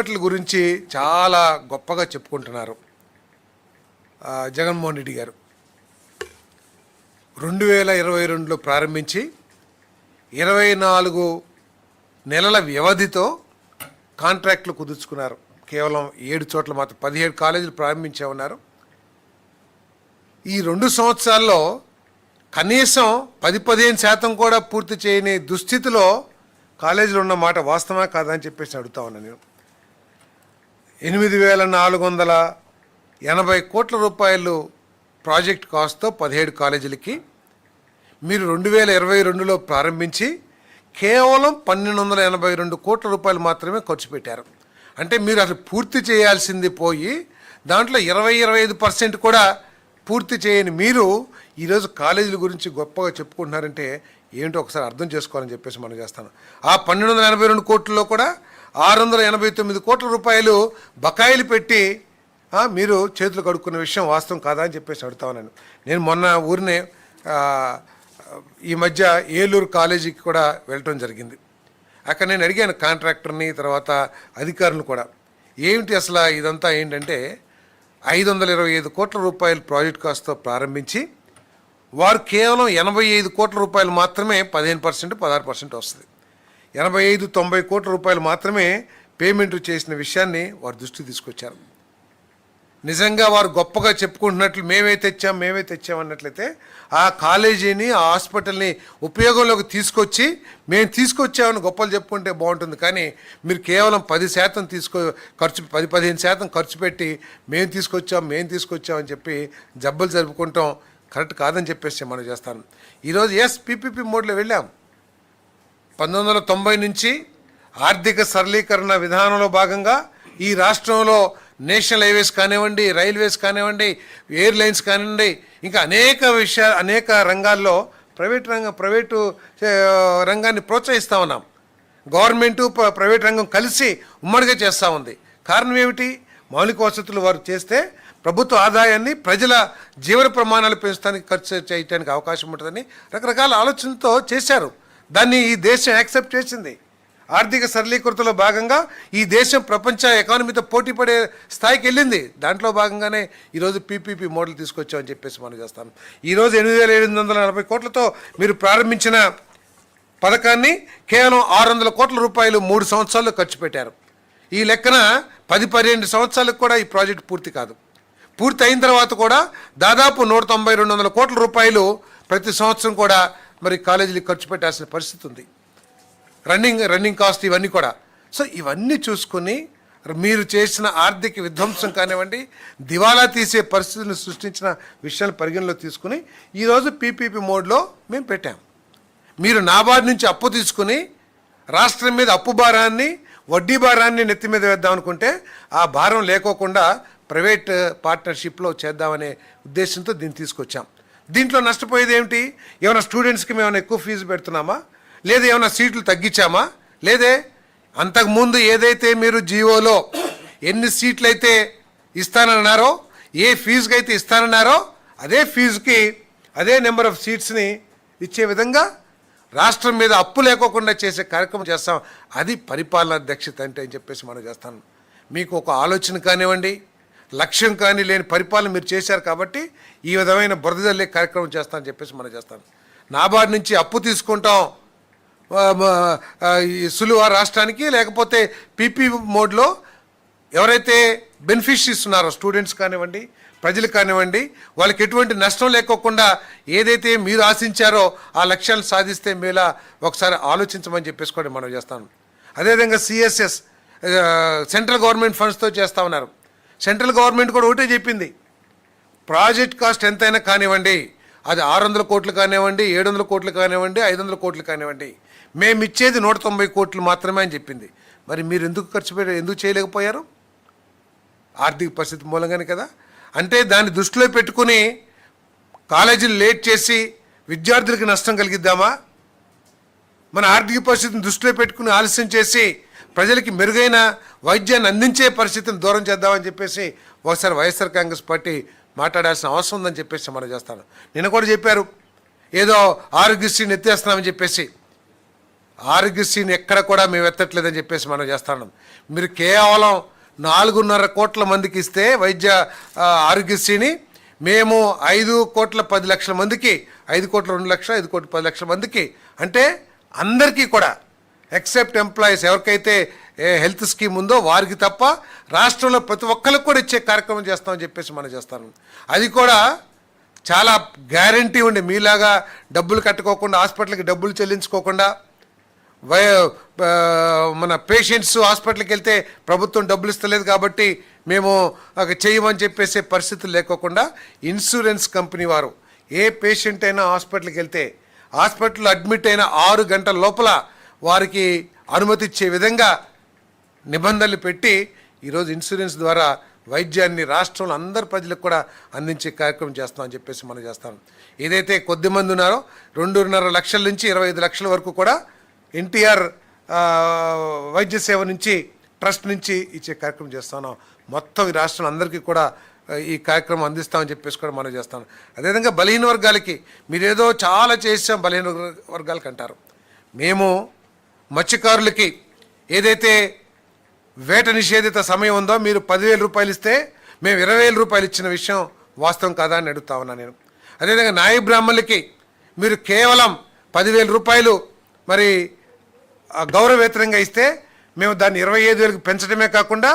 Hospital గురించి చాలా గొప్పగా చెప్పుకుంటున్నారు జగన్మోహన్ రెడ్డి గారు. రెండు వేల ఇరవై రెండులో ప్రారంభించి ఇరవై నాలుగు నెలల వ్యవధితో కాంట్రాక్ట్లు కుదుర్చుకున్నారు. కేవలం ఏడు చోట్ల మాత్రం పదిహేడు కాలేజీలు ప్రారంభించే ఉన్నారు. ఈ రెండు సంవత్సరాల్లో కనీసం పది పదిహేను శాతం కూడా పూర్తి చేయని దుస్థితిలో కాలేజీలు ఉన్న మాట వాస్తవా కాదా అని చెప్పేసి అడుగుతా ఉన్నాను నేను. ఎనిమిది వేల నాలుగు వందల ఎనభై కోట్ల రూపాయలు ప్రాజెక్ట్ కాస్ట్తో పదిహేడు కాలేజీలకి మీరు రెండు వేల ఇరవై రెండులో ప్రారంభించి కేవలం పన్నెండు వందల ఎనభై రెండు కోట్ల రూపాయలు మాత్రమే ఖర్చు పెట్టారు. అంటే మీరు అసలు పూర్తి చేయాల్సింది పోయి దాంట్లో ఇరవై ఇరవై ఐదు పర్సెంట్ కూడా పూర్తి చేయని మీరు ఈరోజు కాలేజీల గురించి గొప్పగా చెప్పుకుంటున్నారంటే ఏంటో ఒకసారి అర్థం చేసుకోవాలని చెప్పేసి మనం చేస్తాను. ఆ పన్నెండు వందల ఎనభై రెండు కోట్లలో కూడా ఆరు వందల ఎనభై తొమ్మిది కోట్ల రూపాయలు బకాయిలు పెట్టి మీరు చేతులు కడుక్కున్న విషయం వాస్తవం కాదా అని చెప్పేసి అడుగుతా ఉన్నాను. నేను మొన్న ఊరినే ఈ మధ్య ఏలూరు కాలేజీకి కూడా వెళ్ళటం జరిగింది. అక్కడ నేను అడిగాను కాంట్రాక్టర్ని తర్వాత అధికారులను కూడా. ఏమిటి అసలు ఇదంతా ఏంటంటే ఐదు వందల ఇరవై ఐదు కోట్ల రూపాయలు ప్రాజెక్ట్ కాస్ట్తో ప్రారంభించి వారు కేవలం ఎనభై ఐదు కోట్ల రూపాయలు మాత్రమే పదిహేను పర్సెంట్ పదహారు పర్సెంట్ వస్తుంది. ఎనభై ఐదు తొంభై కోట్ల రూపాయలు మాత్రమే పేమెంట్ చేసిన విషయాన్ని వారు దృష్టికి తీసుకొచ్చారు. నిజంగా వారు గొప్పగా చెప్పుకుంటున్నట్లు మేమే తెచ్చాం మేమే తెచ్చాం అన్నట్లయితే ఆ కాలేజీని ఆ హాస్పిటల్ని ఉపయోగంలోకి తీసుకొచ్చి మేము తీసుకొచ్చామని గొప్పలు చెప్పుకుంటే బాగుంటుంది. కానీ మీరు కేవలం పది శాతం తీసుకో ఖర్చు పది పదిహేను శాతం ఖర్చు పెట్టి మేము తీసుకొచ్చాం మేము తీసుకొచ్చామని చెప్పి జబ్బలు జరుపుకుంటాం. కరెక్ట్ కాదని చెప్పేసి మనం చేస్తాను. ఈరోజు ఎస్ పీపీపీ మోడ్లో వెళ్ళాం. పంతొమ్మిది వందల తొంభై నుంచి ఆర్థిక సరళీకరణ విధానంలో భాగంగా ఈ రాష్ట్రంలో నేషనల్ హైవేస్ కానివ్వండి రైల్వేస్ కానివ్వండి ఎయిర్లైన్స్ కానివ్వండి ఇంకా అనేక విషయాలు అనేక రంగాల్లో ప్రైవేట్ రంగం ప్రైవేటు రంగాన్ని ప్రోత్సహిస్తూ ఉన్నాం. గవర్నమెంటు ప్ర- ప్రైవేట్ రంగం కలిసి ఉమ్మడిగా చేస్తూ ఉంది. కారణం ఏమిటి? మౌలిక వసతులు వారు చేస్తే ప్రభుత్వ ఆదాయాన్ని ప్రజల జీవన ప్రమాణాలు పెంచడానికి ఖర్చు చేయడానికి అవకాశం ఉంటుందని రకరకాల ఆలోచనతో చేశారు. దాన్ని ఈ దేశం యాక్సెప్ట్ చేసింది. ఆర్థిక సరళీకృతలో భాగంగా ఈ దేశం ప్రపంచ ఎకానమీతో పోటీ పడే స్థాయికి వెళ్ళింది. దాంట్లో భాగంగానే ఈరోజు పీపీపీ మోడల్ తీసుకొచ్చామని చెప్పేసి మనం చేస్తాను ఈరోజు ఎనిమిది వేల ఎనిమిది వందల నలభై కోట్లతో మీరు ప్రారంభించిన పథకాన్ని కేవలం ఆరు వందల కోట్ల రూపాయలు మూడు సంవత్సరాలు ఖర్చు పెట్టారు. ఈ లెక్కన పది పన్నెండు సంవత్సరాలకు కూడా ఈ ప్రాజెక్ట్ పూర్తి కాదు. పూర్తి అయిన తర్వాత కూడా దాదాపు నూట తొంభై రెండు వందల కోట్ల రూపాయలు ప్రతి సంవత్సరం కూడా మరి కాలేజీలకు ఖర్చు పెట్టాల్సిన పరిస్థితి ఉంది. రన్నింగ్ రన్నింగ్ కాస్ట్ ఇవన్నీ కూడా. సో ఇవన్నీ చూసుకుని మీరు చేసిన ఆర్థిక విధ్వంసం కానివ్వండి దివాలా తీసే పరిస్థితిని సృష్టించిన విషయాలు పరిగణలో తీసుకుని ఈరోజు పీపీపీ మోడ్లో మేము పెట్టాం. మీరు నాబార్డు నుంచి అప్పు తీసుకుని రాష్ట్రం మీద అప్పు భారాన్ని వడ్డీ భారాన్ని నెత్తి మీద వేద్దాం అనుకుంటే ఆ భారం లేకోకుండా ప్రైవేట్ పార్ట్నర్షిప్లో చేద్దామనే ఉద్దేశంతో దీన్ని తీసుకొచ్చాం. దీంట్లో నష్టపోయేది ఏమిటి? ఏమైనా స్టూడెంట్స్కి మేము ఎక్కువ ఫీజు పెడుతున్నామా? లేదా ఏమైనా సీట్లు తగ్గించామా? లేదే? అంతకుముందు ఏదైతే మీరు జీవోలో ఎన్ని సీట్లు అయితే ఇస్తానన్నారో ఏ ఫీజుకి అయితే ఇస్తానన్నారో అదే ఫీజుకి అదే నెంబర్ ఆఫ్ సీట్స్ని ఇచ్చే విధంగా రాష్ట్రం మీద అప్పు లేకోకుండా చేసే కార్యక్రమం చేస్తాం. అది పరిపాలనా దక్షత అంటే అని చెప్పేసి మనం చేస్తాను మీకు ఒక ఆలోచన కానివ్వండి లక్ష్యం కానీ లేని పరిపాలన మీరు చేశారు కాబట్టి ఈ విధమైన బురదజల్లే కార్యక్రమం చేస్తానని చెప్పేసి మనం చేస్తాం నాబార్డు నుంచి అప్పు తీసుకుంటాం. ఆ, ఆ, సులువ రాష్ట్రానికి లేకపోతే పీపీ మోడ్లో ఎవరైతే బెనిఫిషరీస్ ఉన్నారో స్టూడెంట్స్ కానివ్వండి ప్రజలు కానివ్వండి వాళ్ళకి ఎటువంటి నష్టం లేకోకుండా ఏదైతే మీరు ఆశించారో ఆ లక్ష్యాలు సాధిస్తే మేలా ఒకసారి ఆలోచించమని చెప్పేసి కూడా మనం చేస్తాం అదేవిధంగా సిఎస్ఎస్ సెంట్రల్ గవర్నమెంట్ ఫండ్స్తో చేస్తా ఉన్నారు. సెంట్రల్ గవర్నమెంట్ కూడా ఒకటే చెప్పింది. ప్రాజెక్ట్ కాస్ట్ ఎంతైనా కానివ్వండి అది ఆరు వందల కోట్లు కానివ్వండి ఏడు వందల కోట్లు కానివ్వండి ఐదు వందల కోట్లు కానివ్వండి. మేము ఇచ్చేది నూట తొంభై కోట్లు మాత్రమే అని చెప్పింది. మరి మీరు ఎందుకు ఖర్చు పెట్టారు ఎందుకు చేయలేకపోయారు? ఆర్థిక పరిస్థితి మూలంగానే కదా. అంటే దాన్ని దృష్టిలో పెట్టుకుని కాలేజీలు లేట్ చేసి విద్యార్థులకు నష్టం కలిగిద్దామా? మన ఆర్థిక పరిస్థితిని దృష్టిలో పెట్టుకుని ఆలస్యం చేసి ప్రజలకి మెరుగైన వైద్యాన్ని అందించే పరిస్థితిని దూరం చేద్దామని చెప్పేసి ఒకసారి వైఎస్ఆర్ కాంగ్రెస్ పార్టీ మాట్లాడాల్సిన అవసరం ఉందని చెప్పేసి మనం చేస్తాను. నిన్న కూడా చెప్పారు ఏదో ఆరోగ్యశ్రీని ఎత్తేస్తున్నామని చెప్పేసి. ఆరోగ్యశ్రీని ఎక్కడ కూడా మేము ఎత్తట్లేదని చెప్పేసి మనం చేస్తున్నాం మీరు కేవలం నాలుగున్నర కోట్ల మందికి ఇస్తే వైద్య ఆరోగ్యశ్రీని మేము ఐదు కోట్ల పది లక్షల మందికి ఐదు కోట్ల రెండు లక్షల ఐదు కోట్ల పది లక్షల మందికి అంటే అందరికీ కూడా ఎక్సెప్ట్ ఎంప్లాయీస్ ఎవరికైతే ఏ హెల్త్ స్కీమ్ ఉందో వారికి తప్ప రాష్ట్రంలో ప్రతి ఒక్కరికి కూడా ఇచ్చే కార్యక్రమం చేస్తామని చెప్పేసి మనం చేస్తాను అది కూడా చాలా గ్యారంటీ ఉండి. మీలాగా డబ్బులు కట్టుకోకుండా హాస్పిటల్కి డబ్బులు చెల్లించుకోకుండా వయ మన పేషెంట్స్ హాస్పిటల్కి వెళ్తే ప్రభుత్వం డబ్బులు ఇస్తలేదు కాబట్టి మేము చేయమని చెప్పేసే పరిస్థితులు లేకోకుండా ఇన్సూరెన్స్ కంపెనీ వారు ఏ పేషెంట్ అయినా హాస్పిటల్కి వెళ్తే హాస్పిటల్లో అడ్మిట్ అయిన ఆరు గంటల లోపల వారికి అనుమతి ఇచ్చే విధంగా నిబంధనలు పెట్టి ఈరోజు ఇన్సూరెన్స్ ద్వారా వైద్యాన్ని రాష్ట్రంలో అందరి ప్రజలకు కూడా అందించే కార్యక్రమం చేస్తామని చెప్పేసి మనం చేస్తాం. ఏదైతే కొద్ది మంది ఉన్నారో రెండున్నర లక్షల నుంచి ఇరవై ఐదు లక్షల వరకు కూడా ఎన్టీఆర్ వైద్య సేవ నుంచి ట్రస్ట్ నుంచి ఇచ్చే కార్యక్రమం చేస్తున్నాం. మొత్తం ఈ రాష్ట్రం అందరికీ కూడా ఈ కార్యక్రమం అందిస్తామని చెప్పేసి కూడా మనం చేస్తాం. అదేవిధంగా బలహీన వర్గాలకి మీరేదో చాలా చేసాం బలహీన వర్గాలకి అంటారు. మేము మత్స్యకారులకి ఏదైతే వేట నిషేధిత సమయం ఉందో మీరు పదివేల రూపాయలు ఇస్తే మేము ఇరవై వేల రూపాయలు ఇచ్చిన విషయం వాస్తవం కాదా అని అడుగుతా ఉన్నా నేను. అదేవిధంగా నాయ బ్రాహ్మణులకి మీరు కేవలం పదివేల రూపాయలు మరి గౌరవేతరంగా గౌరవవేతనంగా ఇస్తే మేము దాన్ని ఇరవై ఐదు వేలకు పెంచడమే కాకుండా